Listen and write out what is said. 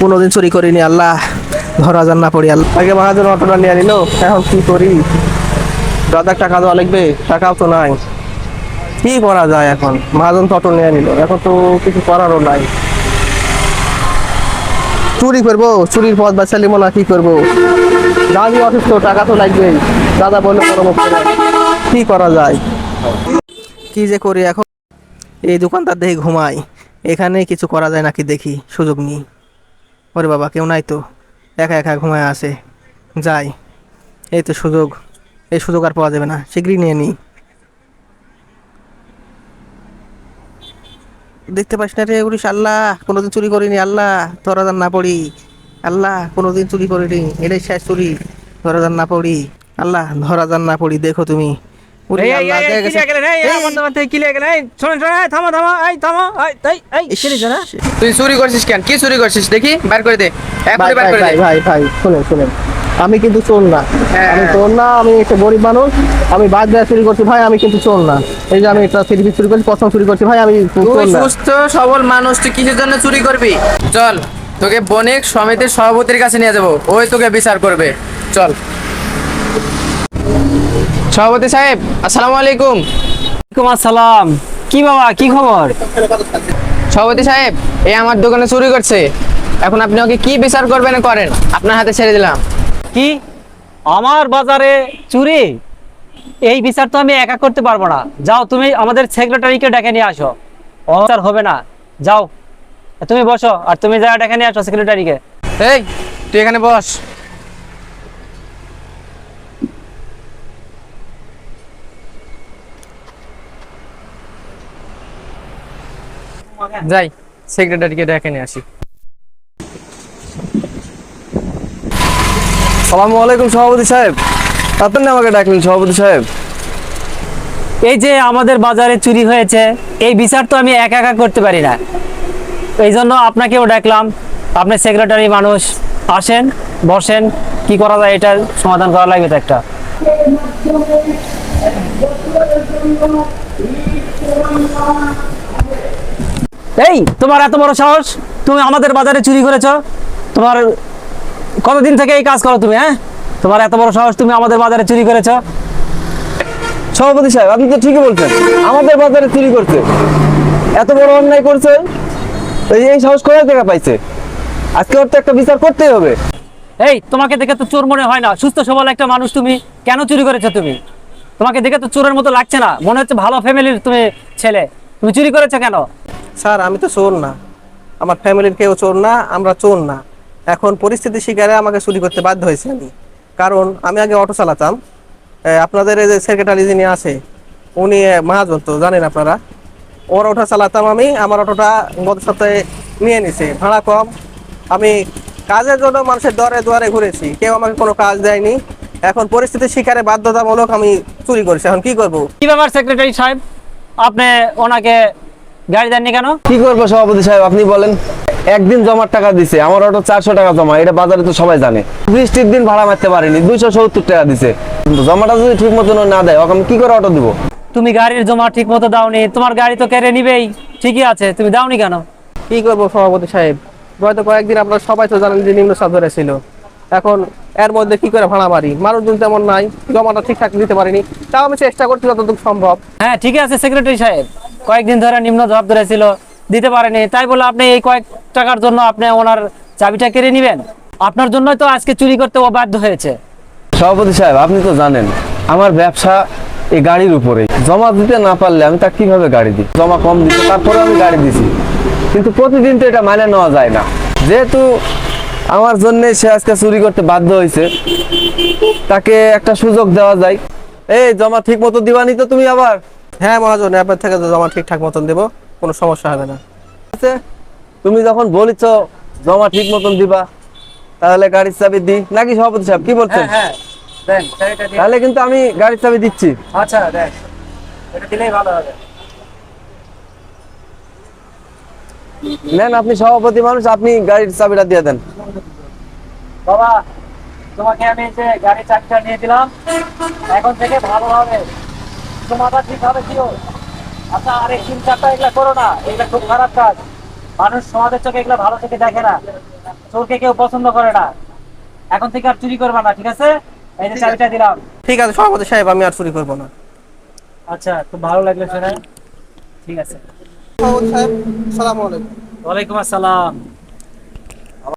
কোনোদিন চুরি করিনি আল্লাহ। ধরা যান না পড়ি আল্লাহ। আগে মহাজন অটোটা নিয়ে নিল এখন কি করি? দাদার টাকা দেওয়া লাগবে টাকাও তো নাই। কি করা যায় এখন? মহাজন তো অটো নিয়ে নিল এখন তো কিছু করারও নাই। চুরি করব চুরির পথ বাঁচালিব না কি করব? দাদি অসুস্থ টাকা তো লাগবেই। দাদা বললে নাই। কি করা যায়? কি যে করি এখন? এই দোকানদার দেখে ঘুমাই। এখানে কিছু করা যায় নাকি দেখি সুযোগ নিই। ওরে বাবা, কেউ নাই তো। একা একা ঘুমায় আসে যাই, এই তো সুযোগ। এই সুযোগ আর পাওয়া যাবে না। শীঘ্রই নিয়ে নিই। দেখতে পাস না রে উড়িস আল্লাহ, কোনোদিন চুরি করিনি। আল্লাহ ধরা যান না পড়ি। আল্লাহ, কোনোদিন চুরি করিনি। এটাই শেষ চুরি। ধরা যান না পড়ি। আল্লাহ ধরা যান না পড়ি। দেখো তুমি। তুই চুরি করছিস কেন? কি চুরি করছিস? দেখি বার করে দে। ভাই ভাই শুনেন শুনেন। আমি কিন্তু চোর না। হ্যাঁ, আমি। চোর না আমি একটা গরিব মানুষ। আমি বাদ দেওয়া চুরি করছি ভাই আমি কিন্তু চোর না। এই যে আমি একটা সিরিজ চুরি করছি প্রথম চুরি করছি ভাই আমি সুস্থ সবল মানুষ তুই কিসের জন্য চুরি করবি? চল তোকে বণিক সমিতির সভাপতির কাছে নিয়ে যাব। ওই তোকে বিচার করবে। চল। সভাপতি সাহেব আসসালামু আলাইকুম। ওয়ালাইকুম আসসালাম। কি বাবা কি খবর? সভাপতি সাহেব এই আমার দোকানে চুরি করছে। এখন আপনি ওকে কি বিচার করবেন করেন? আপনার হাতে ছেড়ে দিলাম। কি? আমার বাজারে চুরি? এই বিচার তো আমি একা করতে পারব না। যাও তুমি আমাদের সেক্রেটারিকে ডেকে নিয়ে আসো। অচার হবে না। যাও। তুমি বসো আর তুমি যা ডেকে নিয়ে আসো সেক্রেটারিকে এই তুই এখানে বস। যাই সেক্রেটারিকে ডেকে নিয়ে আসি। সালামু আলাইকুম সভাপতি সাহেব। আপনি না আমাকে ডাকলেন সভাপতি সাহেব। এই যে আমাদের বাজারে চুরি হয়েছে এই বিচার তো আমি একা একা করতে পারি না। এই জন্য আপনাকেও ডাকলাম। আপনি সেক্রেটারি মানুষ আসেন বসেন কি করা যায় এটা সমাধান করা লাগবে তো একটা। এই, তোমার এত বড় সাহস? তুমি আমাদের বাজারে চুরি করেছ? তোমার কতদিন থেকে এই কাজ করো তুমি হ্যাঁ? তোমার এত বড় সাহস তুমি আমাদের বাজারে চুরি করেছ? সভাপতি সাহেব, আপনি তো ঠিকই বলছেন, আমাদের বাজারে চুরি করছে। এত বড় অন্যায় করছে, এই সাহস কোথা থেকে পাইছে? আজকে ওর তো একটা বিচার করতেই হবে। এই, তোমাকে দেখে তো চোর মনে হয় না। সুস্থ সবল একটা মানুষ তুমি, কেন চুরি করেছ তুমি? তোমাকে দেখে তো চোরের মতো লাগছে না। মনে হচ্ছে ভালো ফ্যামিলির তুমি ছেলে। তুমি চুরি করেছ কেন? স্যার, আমি তো চোর না। আমার ফ্যামিলির কেউ চোর না, আমরা চোর না। এখন পরিস্থিতি শিকারে আমাকে চুরি করতে বাধ্য হয়েছে আমি। কারণ আমি আগে অটো চালাতাম। আপনাদের এই যে সেক্রেটারি যিনি আছে, উনি মহাজন তো জানেন আপনারা? ওর অটো চালাতাম আমি, আমার অটোটা গত সপ্তাহে নিয়ে নিছে, ভাড়া কম। আমি কাজের জন্য মানুষের দরে দুয়ারে ঘুরেছি, কেউ আমাকে কোনো কাজ দেয়নি। এখন পরিস্থিতি শিকারে বাধ্যতামূলক আমি চুরি করেছি। এখন কি করব? কি ব্যাপার সেক্রেটারি সাহেব? আপনি ওনাকে গাড়ি দেননি কেন? কি করব সভাপতি সাহেব আপনি বলেন। একদিন জমার টাকা দিছে আমার অটো চারশো টাকা জমা এটা বাজারে তো সবাই জানে। বৃষ্টির দিন ভাড়া মারতে পারিনি দুইশো সত্তর টাকা দিছে। কিন্তু জমাটা যদি ঠিক মতো না দেয় ওকে আমি কি করে অটো দিব? তুমি গাড়ির জমা ঠিক মতো দাওনি তোমার গাড়ি তো কেড়ে নিবেই। ঠিকই আছে তুমি দাওনি কেন? কি করব সভাপতি সাহেব? গত কয়েকদিন আপনারা সবাই তো জানেন যে নিম্ন সাধরে ছিল এখন এর মধ্যে কি করে ভাড়া মারি? মানুষজন তেমন নাই জমাটা ঠিকঠাক দিতে পারিনি। তাও আমি চেষ্টা করছি যতটুকু সম্ভব। হ্যাঁ ঠিক আছে সেক্রেটারি সাহেব। কয়েকদিন ধরে নিম্ন জবাব ধরেছিল, দিতে পারেনি। তাই বলে আপনি এই কয়েক টাকার জন্য আপনি ওনার চাবিটা কেড়ে নেবেন? আপনার জন্যই তো আজকে চুরি করতে ও বাধ্য হয়েছে। সভাপতি সাহেব, আপনি তো জানেন, আমার ব্যবসা এই গাড়ির উপরে। জমা দিতে না পারলে আমি তা কীভাবে গাড়ি দিই? জমা কম দিতে তারপরে আমি গাড়ি দিছি। কিন্তু প্রতিদিন তো এটা মানে নেওয়া যায় না। যেহেতু আমার জন্য সে আজকে চুরি করতে বাধ্য হয়েছে, তাকে একটা সুযোগ দেওয়া যায়। এই জমা ঠিক মতো দিবানি তো তুমি আবার। হ্যাঁ মহাজন আপনার থেকে জমা ঠিকঠাক মতন দেবো কোনো সমস্যা হবে না। আছে? তুমি যখন বলিছ জমা ঠিক মতন দিবা তাহলে গাড়ির চাবি দি নাকি সভাপতি সাহেব কি বলছেন? হ্যাঁ দেন তাহলে কিন্তু আমি গাড়ির চাবি দিচ্ছি। আচ্ছা দেন এটা দিলেই ভালো হবে। নেন আপনি সভাপতি মানুষ আপনি গাড়ির চাবিটা দিয়ে দেন। বাবা তোমাকে আমি যে গাড়ি চাবিটা নিয়ে দিলাম এখন থেকে ভালো হবে। তোমাটা ঠিক হবে কি আচ্ছা আরে চারটা এগুলা করো না এগুলা খুব খারাপ কাজ। মানুষ সমাজের চোখে এগুলো ভালো চোখে দেখে না। চোরকে কেউ পছন্দ করে না। এখন থেকে আর চুরি করবে না ঠিক আছে? এই যে চাবিটা দিলাম। ঠিক আছে সভাপতি সাহেব আমি আর চুরি করব না। আচ্ছা খুব ভালো লাগল শুনে। ঠিক আছে। সভাপতি সাহেব সালাম আলাইকুম। ওয়ালাইকুম আসসালাম।